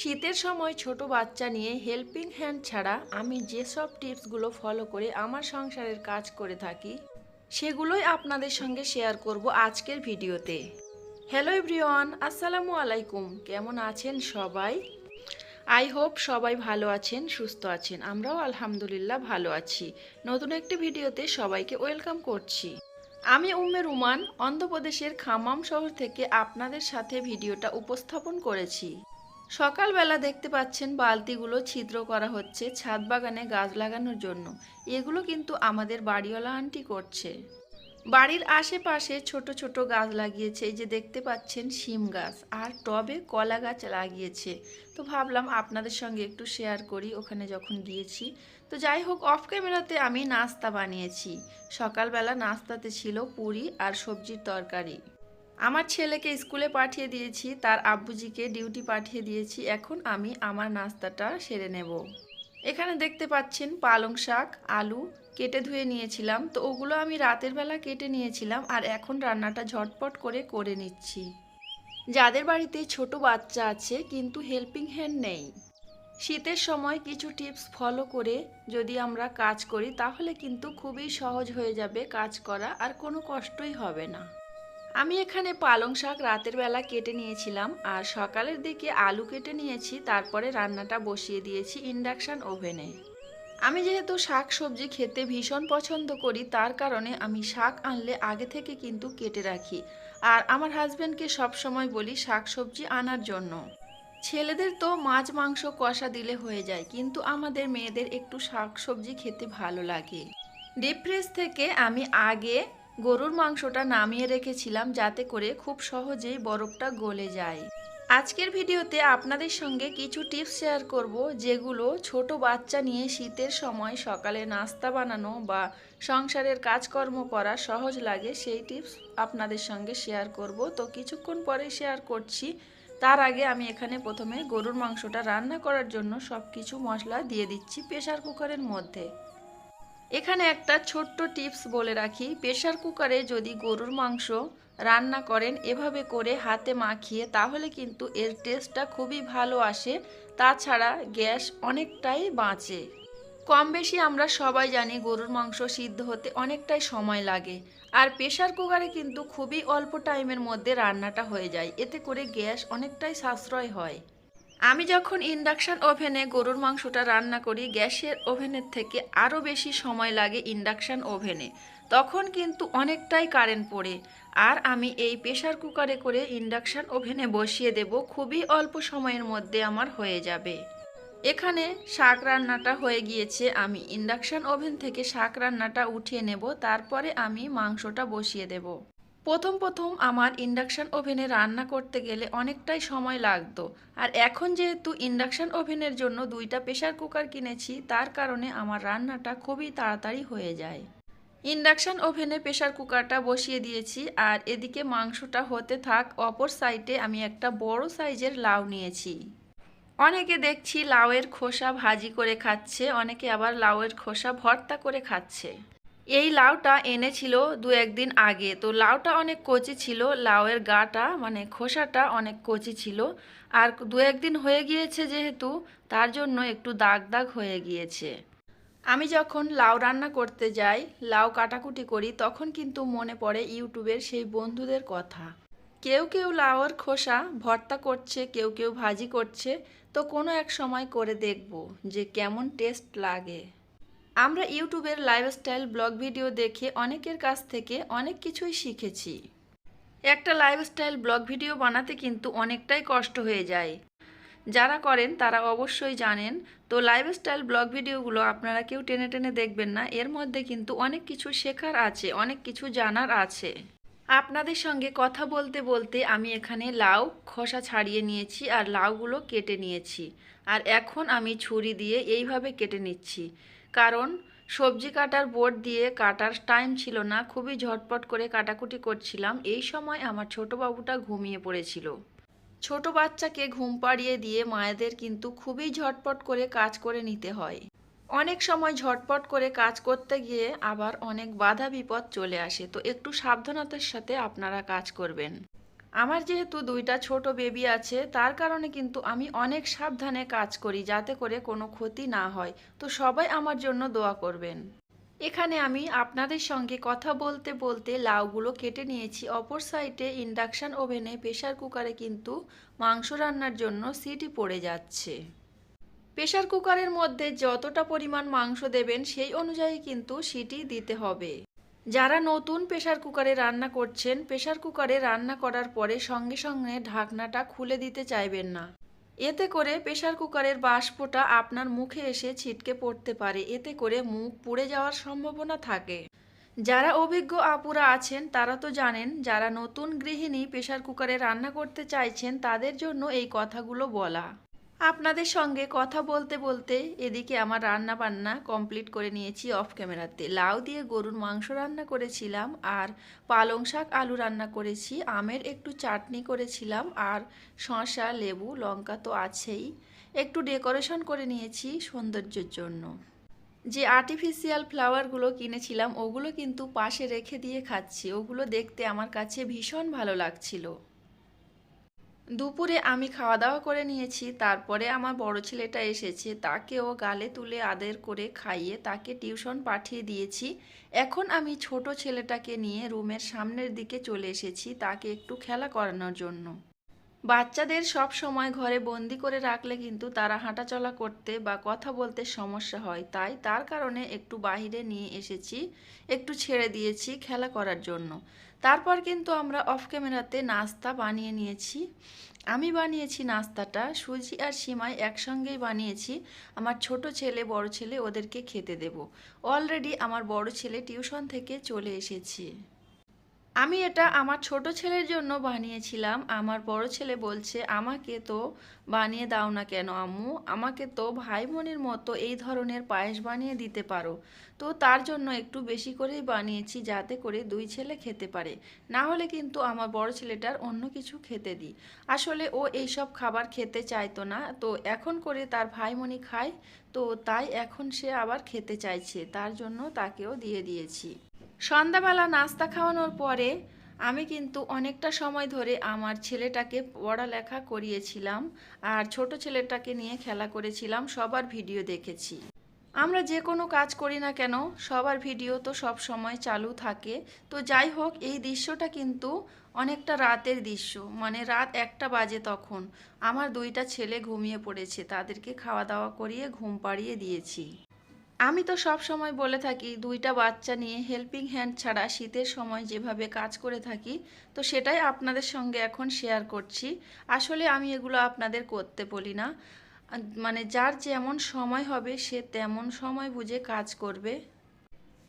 শীতের সময় ছোট বাচ্চা নিয়ে হেল্পিং হ্যান্ড ছাড়া আমি যেসব টিপসগুলো ফলো করে আমার সংসারের কাজ করে থাকি, সেগুলোই আপনাদের সঙ্গে শেয়ার করব আজকের ভিডিওতে। হ্যালো এভরিওয়ান আসসালামু আলাইকুম। কেমন আছেন সবাই? আই হোপ সবাই ভালো আছেন, সুস্থ আছেন। আমরাও আলহামদুলিল্লাহ ভালো আছি। নতুন একটি ভিডিওতে সবাইকে ওয়েলকাম করছি। আমি উম্মে রুমান, অন্ধ্রপ্রদেশের খামাম শহর থেকে আপনাদের সাথে ভিডিওটা উপস্থাপন করেছি। সকালবেলা দেখতে পাচ্ছেন বালতিগুলো ছিদ্র করা হচ্ছে ছাদ বাগানে গাছ লাগানোর জন্য। এগুলো কিন্তু আমাদের বাড়িওয়ালা আন্টি করছে। বাড়ির আশেপাশে ছোট ছোট গাছ লাগিয়েছে, এই যে দেখতে পাচ্ছেন শিম গাছ আর টবে কলা গাছ লাগিয়েছে। তো ভাবলাম আপনাদের সঙ্গে একটু শেয়ার করি, ওখানে যখন গিয়েছি। তো যাই হোক অফ ক্যামেরাতে আমি নাস্তা বানিয়েছি। সকালবেলা নাস্তাতে ছিল পুরি আর সবজির তরকারি। আমার ছেলেকে স্কুলে পাঠিয়ে দিয়েছি, তার আব্বুজিকে ডিউটি পাঠিয়ে দিয়েছি, এখন আমি আমার নাস্তাটা সেরে নেব। এখানে দেখতে পাচ্ছেন পালং শাক, আলু কেটে ধুয়ে নিয়েছিলাম, তো ওগুলো আমি রাতের বেলা কেটে নিয়েছিলাম আর এখন রান্নাটা ঝটপট করে করে নিচ্ছি। যাদের বাড়িতে ছোট বাচ্চা আছে কিন্তু হেল্পিং হ্যান্ড নেই। শীতের সময় কিছু টিপস ফলো করে যদি আমরা কাজ করি, তাহলে কিন্তু খুবই সহজ হয়ে যাবে কাজ করা আর কোনো কষ্টই হবে না। আমি এখানে পালং শাক রাতের বেলা কেটে নিয়েছিলাম আর সকালের দিকে আলু কেটে নিয়েছি, তারপরে রান্নাটা বসিয়ে দিয়েছি ইন্ডাকশান ওভেনে। আমি যেহেতু শাক সবজি খেতে ভীষণ পছন্দ করি, তার কারণে আমি শাক আনলে আগে থেকে কিন্তু কেটে রাখি। আর আমার হাজব্যান্ডকে সবসময় বলি শাক সবজি আনার জন্য। ছেলেদের তো মাছ মাংস কষা দিলে হয়ে যায়, কিন্তু আমাদের মেয়েদের একটু শাক সবজি খেতে ভালো লাগে। ডিপ ফ্রিজ থেকে আমি আগে গরুর মাংসটা নামিয়ে রেখেছিলাম যাতে করে খুব সহজেই বরফটা গলে যায়। আজকের ভিডিওতে আপনাদের সঙ্গে কিছু টিপস শেয়ার করব যেগুলো ছোট বাচ্চা নিয়ে শীতের সময় সকালে নাস্তা বানানো বা সংসারের কাজকর্ম করা সহজ লাগে, সেই টিপস আপনাদের সঙ্গে শেয়ার করব। তো কিছুক্ষণ পরে শেয়ার করছি। তার আগে আমি এখানে প্রথমে গরুর মাংসটা রান্না করার জন্য সব কিছু মশলা দিয়ে দিচ্ছি প্রেশার কুকারের মধ্যে। এখানে একটা ছোট্ট টিপস বলে রাখি প্রেশার কুকারে যদি গরুর মাংস রান্না করেন এভাবে করে হাতে মাখিয়ে, তাহলে কিন্তু এর টেস্টটা খুবই ভালো আসে, তাছাড়া গ্যাস অনেকটাই বাঁচে। কম বেশি আমরা সবাই জানি গরুর মাংস সিদ্ধ হতে অনেকটাই সময় লাগে, আর প্রেশার কুকারে কিন্তু খুবই অল্প টাইমের মধ্যে রান্নাটা হয়ে যায়, এতে করে গ্যাস অনেকটাই সাশ্রয় হয়। আমি যখন ইন্ডাকশান ওভেনে গরুর মাংসটা রান্না করি, গ্যাসের ওভেনের থেকে আরও বেশি সময় লাগে ইন্ডাকশান ওভেনে। তখন কিন্তু অনেকটাই কারেন্ট পড়ে। আর আমি এই প্রেশার কুকারে করে ইন্ডাকশান ওভেনে বসিয়ে দেব, খুবই অল্প সময়ের মধ্যে আমার হয়ে যাবে। এখানে শাক রান্নাটা হয়ে গিয়েছে। আমি ইন্ডাকশান ওভেন থেকে শাক রান্নাটা উঠিয়ে নেব, তারপরে আমি মাংসটা বসিয়ে দেব। প্রথম প্রথম আমার ইন্ডাকশান ওভেনে রান্না করতে গেলে অনেকটাই সময় লাগতো। আর এখন যেহেতু ইন্ডাকশান ওভেনের জন্য দুইটা প্রেশার কুকার কিনেছি, তার কারণে আমার রান্নাটা খুবই তাড়াতাড়ি হয়ে যায়। ইন্ডাকশান ওভেনে প্রেশার কুকারটা বসিয়ে দিয়েছি, আর এদিকে মাংসটা হতে থাক, অপর সাইডে আমি একটা বড় সাইজের লাউ নিয়েছি। অনেকে দেখছি লাউয়ের খোসা ভাজি করে খাচ্ছে, অনেকে আবার লাউয়ের খোসা ভর্তা করে খাচ্ছে। এই লাউটা এনেছিল দু একদিন আগে। তো লাউটা অনেক কচি ছিল, লাউয়ের গাটা মানে খোসাটা অনেক কচি ছিল। আর দু একদিন হয়ে গিয়েছে যেহেতু, তার জন্য একটু দাগ দাগ হয়ে গিয়েছে। আমি যখন লাউ রান্না করতে যাই, লাউ কাটাকুটি করি, তখন কিন্তু মনে পড়ে ইউটিউবের সেই বন্ধুদের কথা। কেউ কেউ লাউয়ের খোসা ভর্তা করছে, কেউ কেউ ভাজি করছে। তো কোনো এক সময় করে দেখব যে কেমন টেস্ট লাগে। আমরা ইউটিউবের লাইফস্টাইল ব্লগ ভিডিও দেখে অনেকের কাছ থেকে অনেক কিছুই শিখেছি। একটা লাইফস্টাইল ব্লগ ভিডিও বানাতে কিন্তু অনেকটাই কষ্ট হয়ে যায়। যারা করেন, তারা অবশ্যই জানেন। তো লাইফস্টাইল ব্লগ ভিডিওগুলো আপনারা কেউ টেনে টেনে দেখবেন না। এর মধ্যে কিন্তু অনেক কিছু শেখার আছে, অনেক কিছু জানার আছে। আপনাদের সঙ্গে কথা বলতে বলতে আমি এখানে লাউ খোসা ছাড়িয়ে নিয়েছি আর লাউগুলো কেটে নিয়েছি। আর এখন আমি ছুরি দিয়ে এইভাবে কেটে নিচ্ছি। কারণ সবজি কাটার বোর্ড দিয়ে কাটার টাইম ছিল না, খুবই ঝটপট করে কাটাকুটি করছিলাম। এই সময় আমার ছোট বাবুটা ঘুমিয়ে পড়েছিল। ছোট বাচ্চাকে ঘুম পাড়িয়ে দিয়ে মায়েদের কিন্তু খুবই ঝটপট করে কাজ করে নিতে হয়। অনেক সময় ঝটপট করে কাজ করতে গিয়ে আবার অনেক বাধা বিপদ চলে আসে। তো একটু সাবধানতার সাথে আপনারা কাজ করবেন। আমার যেহেতু দুইটা ছোট বেবি আছে, তার কারণে কিন্তু আমি অনেক সাবধানে কাজ করি যাতে করে কোনো ক্ষতি না হয়। তো সবাই আমার জন্য দোয়া করবেন। এখানে আমি আপনাদের সঙ্গে কথা বলতে বলতে লাউগুলো কেটে নিয়েছি। অপর সাইডে ইন্ডাকশান ওভেনে প্রেশার কুকারে কিন্তু মাংস রান্নার জন্য সিটি পড়ে যাচ্ছে। প্রেশার কুকারের মধ্যে যতটা পরিমাণ মাংস দেবেন, সেই অনুযায়ী কিন্তু সিটি দিতে হবে। যারা নতুন প্রেশার কুকারে রান্না করছেন প্রেশার কুকারে রান্না করার পরে সঙ্গে সঙ্গে ঢাকনাটা খুলে দিতে চাইবেন না। এতে করে প্রেশার কুকারের বাষ্পটা আপনার মুখে এসে ছিটকে পড়তে পারে। এতে করে মুখ পুড়ে যাওয়ার সম্ভাবনা থাকে। যারা অভিজ্ঞ আপুরা আছেন, তারা তো জানেন, যারা নতুন গৃহিণী প্রেশার কুকারে রান্না করতে চাইছেন, তাদের জন্য এই কথাগুলো বলা। আপনাদের সঙ্গে কথা বলতে বলতে এদিকে আমার রান্না বান্না কমপ্লিট করে নিয়েছি অফ ক্যামেরাতে লাউ দিয়ে গরুর মাংস রান্না করেছিলাম আর পালং শাক আলু রান্না করেছি। আমের একটু চাটনি করেছিলাম আর শসা, লেবু, লঙ্কা তো আছেই। একটু ডেকোরেশন করে নিয়েছি সৌন্দর্যের জন্য। যে আর্টিফিশিয়াল ফ্লাওয়ারগুলো কিনেছিলাম, ওগুলো কিন্তু পাশে রেখে দিয়ে খাচ্ছি। ওগুলো দেখতে আমার কাছে ভীষণ ভালো লাগছিল। দুপুরে আমি খাওয়া দাওয়া করে নিয়েছি, তারপরে আমার বড় ছেলেটা এসেছে তাকেও গালে তুলে আদের করে খাইয়ে তাকে টিউশন পাঠিয়ে দিয়েছি। এখন আমি ছোট ছেলেটাকে নিয়ে রুমের সামনের দিকে চলে এসেছি, তাকে একটু খেলা করানোর জন্য। বাচ্চাদের সব সময় ঘরে বন্দি করে রাখলে কিন্তু তারা হাঁটাচলা করতে বা কথা বলতে সমস্যা হয়। তাই তার কারণে একটু বাইরে নিয়ে এসেছি, একটু ছেড়ে দিয়েছি খেলা করার জন্য। তারপর কিন্তু আমরা অফ ক্যামেরাতে নাস্তা বানিয়ে নিয়েছি। আমি বানিয়েছি নাস্তাটা, সুজি আর সিমাই একসঙ্গেই বানিয়েছি। আমার ছোট ছেলে, বড় ছেলে ওদেরকে খেতে দেব। অলরেডি আমার বড় ছেলে টিউশন থেকে চলে এসেছে। আমি এটা আমার ছোট ছেলের জন্য বানিয়েছিলাম। আমার বড় ছেলে বলছে, আমাকে তো বানিয়ে দাও না কেন আম্মু? আমাকে তো ভাই বোনের মতো এই ধরনের পায়েস বানিয়ে দিতে পারো। তো তার জন্য একটু বেশি করেই বানিয়েছি যাতে করে দুই ছেলে খেতে পারে। না হলে কিন্তু আমার বড় ছেলেটার অন্য কিছু খেতে দিই আসলে ও এইসব খাবার খেতে চাইতো না। তো এখন করে তার ভাইমণি খায়। তো তাই এখন সে আবার খেতে চাইছে। তার জন্য তাকেও দিয়ে দিয়েছি। সন্ধ্যাবেলা নাস্তা খাওয়ানোর পরে আমি কিন্তু অনেকটা সময় ধরে আমার ছেলেটাকে পড়ালেখা করিয়েছিলাম আর ছোট ছেলেটাকে নিয়ে খেলা করেছিলাম, সবার ভিডিও দেখেছি। আমরা যে কোনো কাজ করি না কেন, সবার ভিডিও তো সব সময় চালু থাকে। তো যাই হোক, এই দৃশ্যটা কিন্তু অনেকটা রাতের দৃশ্য মানে রাত একটা বাজে তখন। আমার দুইটা ছেলে ঘুমিয়ে পড়েছে, তাদেরকে খাওয়া দাওয়া করিয়ে ঘুম পাড়িয়ে দিয়েছি। আমি তো সব সময় বলে থাকি, দুইটা বাচ্চা নিয়ে হেল্পিং হ্যান্ড ছাড়া শীতের সময় যেভাবে কাজ করে থাকি, তো সেটাই আপনাদের সঙ্গে এখন শেয়ার করছি। আসলে আমি এগুলো আপনাদের করতে বলি না। মানে যার যেমন সময় হবে, সে তেমন সময় বুঝে কাজ করবে।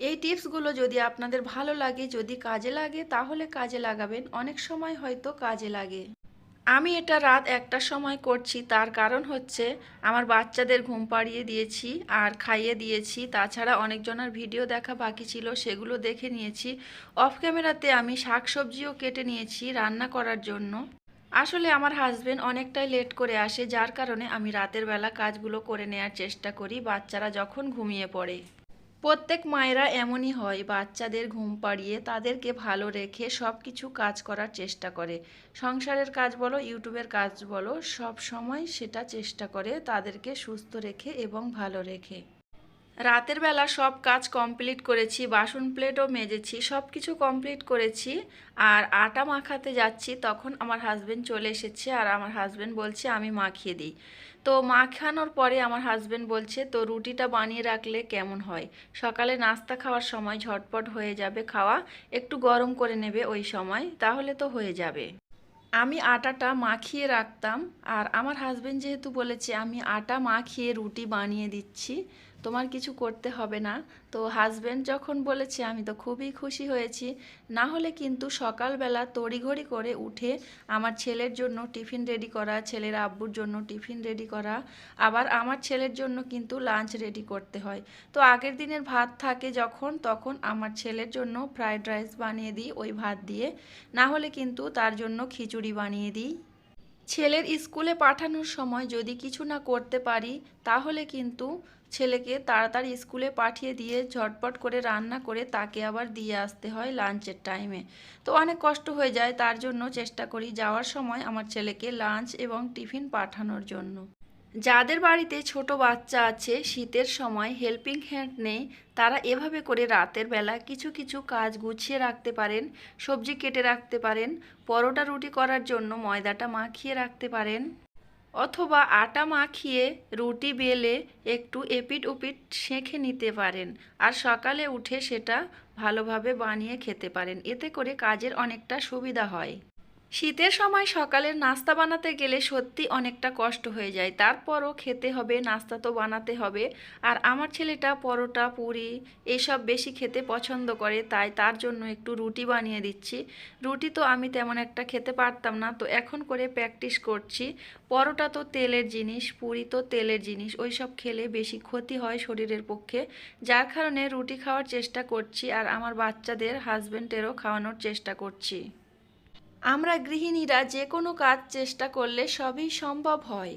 এই টিপসগুলো যদি আপনাদের ভালো লাগে, যদি কাজে লাগে, তাহলে কাজে লাগাবেন। অনেক সময় হয়তো কাজে লাগে। আমি এটা রাত একটার সময় করছি, তার কারণ হচ্ছে আমার বাচ্চাদের ঘুম পাড়িয়ে দিয়েছি আর খাইয়ে দিয়েছি। তাছাড়া অনেকজনের ভিডিও দেখা বাকি ছিল, সেগুলো দেখে নিয়েছি। অফ ক্যামেরাতে আমি শাকসবজিও কেটে নিয়েছি রান্না করার জন্য। আসলে আমার হাজবেন্ড অনেকটাই লেট করে আসে, যার কারণে আমি রাতের বেলা কাজগুলো করে নেওয়ার চেষ্টা করি, বাচ্চারা যখন ঘুমিয়ে পড়ে। প্রত্যেক মায়েরা এমনই হয়, বাচ্চাদের ঘুম পাড়িয়ে তাদেরকে ভালো রেখে সব কিছু কাজ করার চেষ্টা করে। সংসারের কাজ বলো, ইউটিউবের কাজ বলো, সব সময় সেটা চেষ্টা করে তাদেরকে সুস্থ রেখে এবং ভালো রেখে। রাতের বেলা সব কাজ কমপ্লিট করেছি, বাসন প্লেটও মেজেছি সব কিছু কমপ্লিট করেছি আর আটা মাখাতে যাচ্ছি, তখন আমার হাজবেন্ড চলে এসেছে আর আমার হাজবেন্ড বলছে, আমি মাখিয়ে দিই। তো মাখানোর পরে আমার হাজবেন্ড বলছে, তো রুটিটা বানিয়ে রাখলে কেমন হয়? সকালে নাস্তা খাওয়ার সময় ঝটপট হয়ে যাবে খাওয়া, একটু গরম করে নেবে ওই সময়, তাহলে তো হয়ে যাবে। আমি আটাটা মাখিয়ে রাখতাম, আর আমার হাজবেন্ড যেহেতু বলেছে, আমি আটা মাখিয়ে রুটি বানিয়ে দিচ্ছি। তোমার কিছু করতে হবে না। তো হাজব্যান্ড যখন বলেছে, আমি তো খুবই খুশি হয়েছি। না হলে কিন্তু সকালবেলা তড়িঘড়ি করে উঠে আমার ছেলের জন্য টিফিন রেডি করা, ছেলের আব্বুর জন্য টিফিন রেডি করা, আবার আমার ছেলের জন্য কিন্তু লাঞ্চ রেডি করতে হয়। তো আগের দিনের ভাত থাকে যখন, তখন আমার ছেলের জন্য ফ্রায়েড রাইস বানিয়ে দিই, ওই ভাত দিয়ে। না হলে কিন্তু তার জন্য খিচুড়ি বানিয়ে দিই। ছেলের স্কুলে পাঠানোর সময় যদি কিছু না করতে পারি, তাহলে কিন্তু ছেলেকে তাড়াতাড়ি স্কুলে পাঠিয়ে দিয়ে ঝটপট করে রান্না করে তাকে আবার দিয়ে আসতে হয় লাঞ্চের টাইমে। তো অনেক কষ্ট হয়ে যায়, তার জন্য চেষ্টা করি যাওয়ার সময় আমার ছেলেকে লাঞ্চ এবং টিফিন পাঠানোর জন্য। যাদের বাড়িতে ছোট বাচ্চা আছে, শীতের সময় হেল্পিং হ্যান্ড নেই, তারা এভাবে করে রাতের বেলা কিছু কিছু কাজ গুছিয়ে রাখতে পারেন, সবজি কেটে রাখতে পারেন, পরোটা রুটি করার জন্য ময়দাটা মাখিয়ে রাখতে পারেন। অথবা আটা মাখিয়ে রুটি বেলে একটু এপিট উপিট সেঁকে নিতে পারেন আর সকালে উঠে সেটা ভালোভাবে বানিয়ে খেতে পারেন। এতে করে কাজের অনেকটা সুবিধা হয়। শীতের সময় সকালের নাস্তা বানাতে গেলে সত্যি অনেকটা কষ্ট হয়ে যায়। তারপরও খেতে হবে, নাস্তা তো বানাতে হবে। আর আমার ছেলেটা পরোটা, পুরি এসব বেশি খেতে পছন্দ করে, তাই তার জন্য একটু রুটি বানিয়ে দিচ্ছি। রুটি তো আমি তেমন একটা খেতে পারতাম না, তো এখন করে প্র্যাকটিস করছি। পরোটা তো তেলের জিনিস, পুরি তো তেলের জিনিস ওই সব খেলে বেশি ক্ষতি হয় শরীরের পক্ষে। যার কারণে রুটি খাওয়ার চেষ্টা করছি আর আমার বাচ্চাদের হাজবেন্ডেরও খাওয়ানোর চেষ্টা করছি। আমরা গৃহিণীরা যে কোনো কাজ চেষ্টা করলে সবই সম্ভব হয়।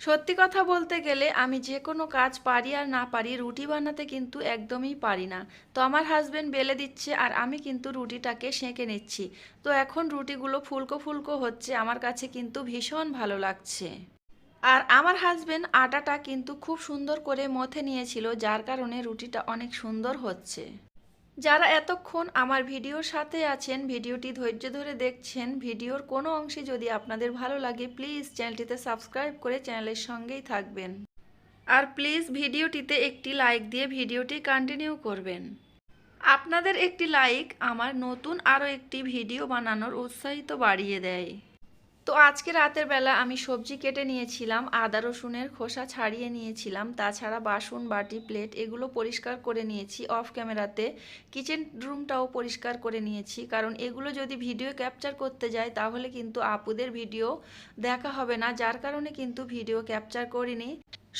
সত্যি কথা বলতে গেলে আমি যে কোনো কাজ পারি আর না পারি রুটি বানাতে কিন্তু একদমই পারি না। তো আমার হাজবেন্ড বেলে দিচ্ছে আর আমি কিন্তু রুটিটাকে সেঁকে নিচ্ছি। তো এখন রুটিগুলো ফুলকো ফুলকো হচ্ছে, আমার কাছে কিন্তু ভীষণ ভালো লাগছে। আর আমার হাজবেন্ড আটাটা কিন্তু খুব সুন্দর করে মথে নিয়েছিল, যার কারণে রুটিটা অনেক সুন্দর হচ্ছে। যারা এতক্ষণ আমার ভিডিওর সাথে আছেন, ভিডিওটি ধৈর্য ধরে দেখছেন, ভিডিওর কোনো অংশে যদি আপনাদের ভালো লাগে প্লিজ চ্যানেলটিতে সাবস্ক্রাইব করে চ্যানেলের সঙ্গেই থাকবেন। আর প্লিজ ভিডিওটিতে একটি লাইক দিয়ে ভিডিওটি কন্টিনিউ করবেন। আপনাদের একটি লাইক আমার নতুন আরও একটি ভিডিও বানানোর উৎসাহিত বাড়িয়ে দেয়। তো আজকে রাতের বেলা আমি সবজি কেটে নিয়েছিলাম, আদা রসুনের খোসা ছাড়িয়ে নিয়েছিলাম, তাছাড়া বাসন, বাটি, প্লেট এগুলো পরিষ্কার করে নিয়েছি অফ ক্যামেরাতে। কিচেন রুমটাও পরিষ্কার করে নিয়েছি, কারণ এগুলো যদি ভিডিও ক্যাপচার করতে যায় তাহলে কিন্তু আপুদের ভিডিও দেখা হবে না, যার কারণে কিন্তু ভিডিও ক্যাপচার করিনি।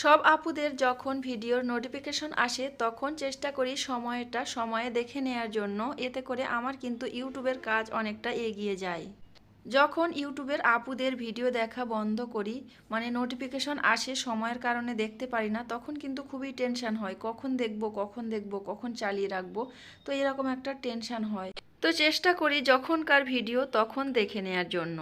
সব আপুদের যখন ভিডিওর নোটিফিকেশন আসে তখন চেষ্টা করি সময়টা, সময়ে দেখে নেয়ার জন্য, এতে করে আমার কিন্তু ইউটিউবের কাজ অনেকটা এগিয়ে যায়। যখন ইউটিউবের আপুদের ভিডিও দেখা বন্ধ করি মানে নোটিফিকেশন আসে সময়ের কারণে দেখতে পারি না, তখন কিন্তু খুবই টেনশান হয়। কখন দেখব কখন দেখব, কখন চালিয়ে রাখব, তো এরকম একটা টেনশান হয়। তো চেষ্টা করি যখনকার ভিডিও তখন দেখে নেয়ার জন্য।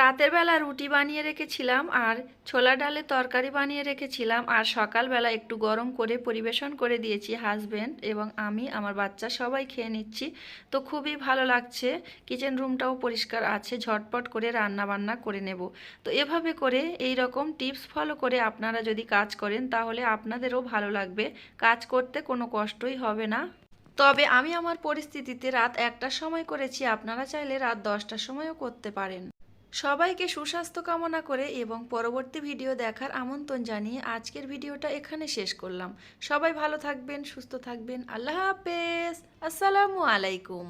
রাতের বেলা রুটি বানিয়ে রেখেছিলাম আর ছোলা ডালের তরকারি বানিয়ে রেখেছিলাম আর সকালবেলা একটু গরম করে পরিবেশন করে দিয়েছি হাজব্যান্ড এবং আমি, আমার বাচ্চা সবাই খেয়ে নিচ্ছি। তো খুবই ভালো লাগছে। কিচেন রুমটাও পরিষ্কার আছে, ঝটপট করে রান্না বান্না করে নেব। তো এভাবে করে এই রকম টিপস ফলো করে আপনারা যদি কাজ করেন তাহলে আপনাদেরও ভালো লাগবে। কাজ করতে কোনো কষ্টই হবে না। তবে আমি আমার পরিস্থিতিতে রাত একটার সময় করেছি, আপনারা চাইলে রাত দশটার সময়ও করতে পারেন। সবাইকে সুস্বাস্থ্য কামনা করে এবং পরবর্তী ভিডিও দেখার আমন্ত্রণ জানিয়ে আজকের ভিডিওটা এখানে শেষ করলাম। সবাই ভালো থাকবেন, সুস্থ থাকবেন। আল্লাহ হাফেজ। আসসালামু আলাইকুম।